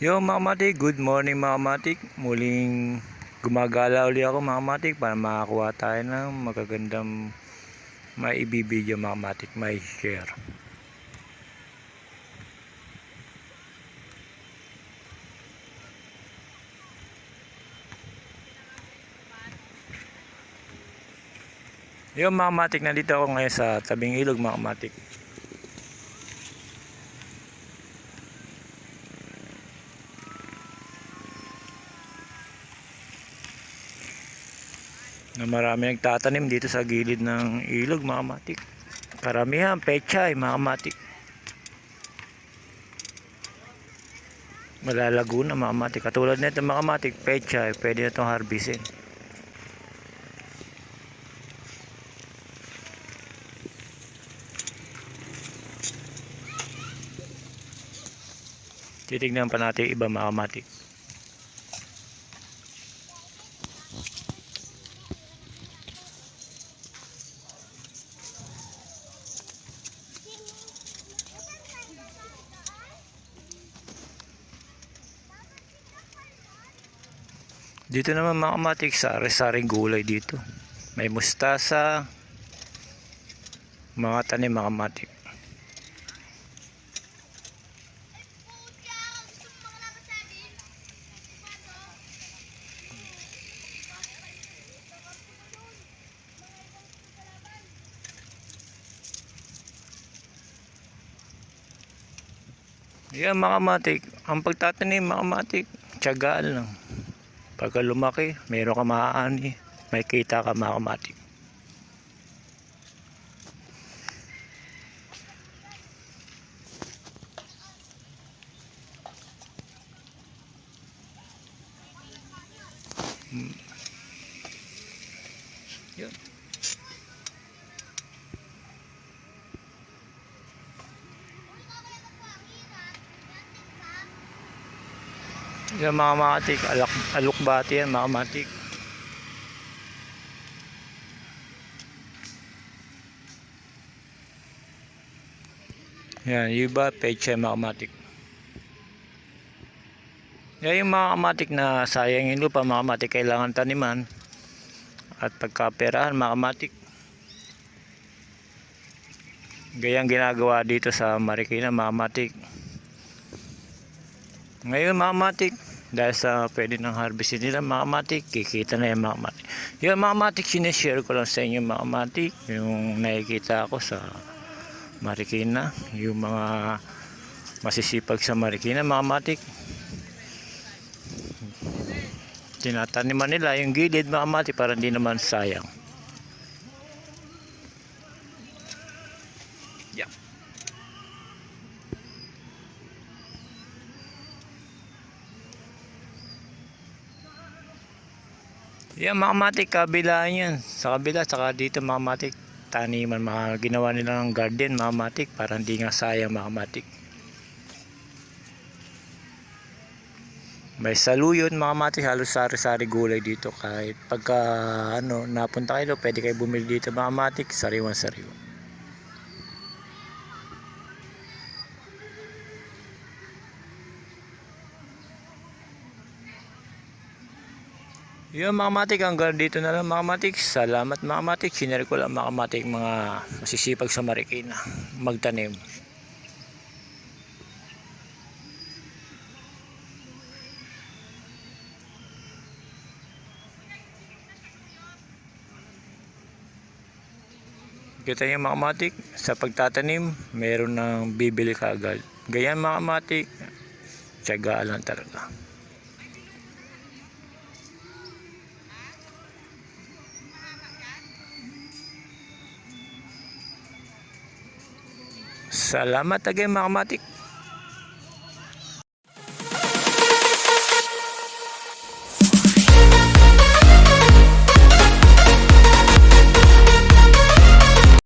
Yo mga matik, good morning mga matik. Muling gumagala uli ako mga matik para makakuha tayo ng magagandang maibibideo mga matik, may share. Yo mga matik, nandito ako ngayon sa tabing ilog mga matik. Na marami nagtatanim dito sa gilid ng ilog mga matik. Karamihan pechay mga matik. Malalago na mga matik. Katulad nito mga matik pechay pwede na itong harbisin. Titignan pa natin iba mga matik Dito naman mga kamatik, sari-saring gulay dito. May mustasa, mga tanim mga kamatik. Yan mga kamatik, ang pagtatanim mga kamatik, tiyagaan lang. Pagka lumaki, meron ka maaani, may kita ka mga kamatik. Hmm. Yun. Yan mga matik, alak, alukbati yan mga matik. Yan, iba, pecha mga matik. Yan yung mga kamatik na sayang yung lupa, mga kamatik kailangan taniman. At pagkaperahan, mga kamatik. Gayang ginagawa dito sa Marikina, mga kamatik. Ngayon mga matik, dahil sa pwede ng harvestin nila mga matik, kikita na yung mga matik. Yung mga matik, sinishare ko lang sa inyo mga matik, yung nakikita ko sa Marikina, yung mga masisipag sa Marikina mga matik. Tinataniman nila yung gilid mga matik para hindi naman sayang. Yeah. Yan mga matik, kabilaan yan. Sa kabila, saka dito mga matik, taniman, mga ginawa nila ng garden mga para hindi nga sayang mga. May saluyon mga matik, halos sari-sari gulay dito. Kahit pagka ano, napunta kayo, pwede kayo bumili dito mga matik, sariwan-sariwan. Yun mga matik, hanggang dito na lang mga matik. Salamat mga matik. Sinare ko lang mga matik mga masisipag sa Marikina. Magtanim. Kita yung mga matik, sa pagtatanim, meron ng bibili ka agad. Ganyan mga matik, tiyagaan lang talaga. Salamat again mga matik.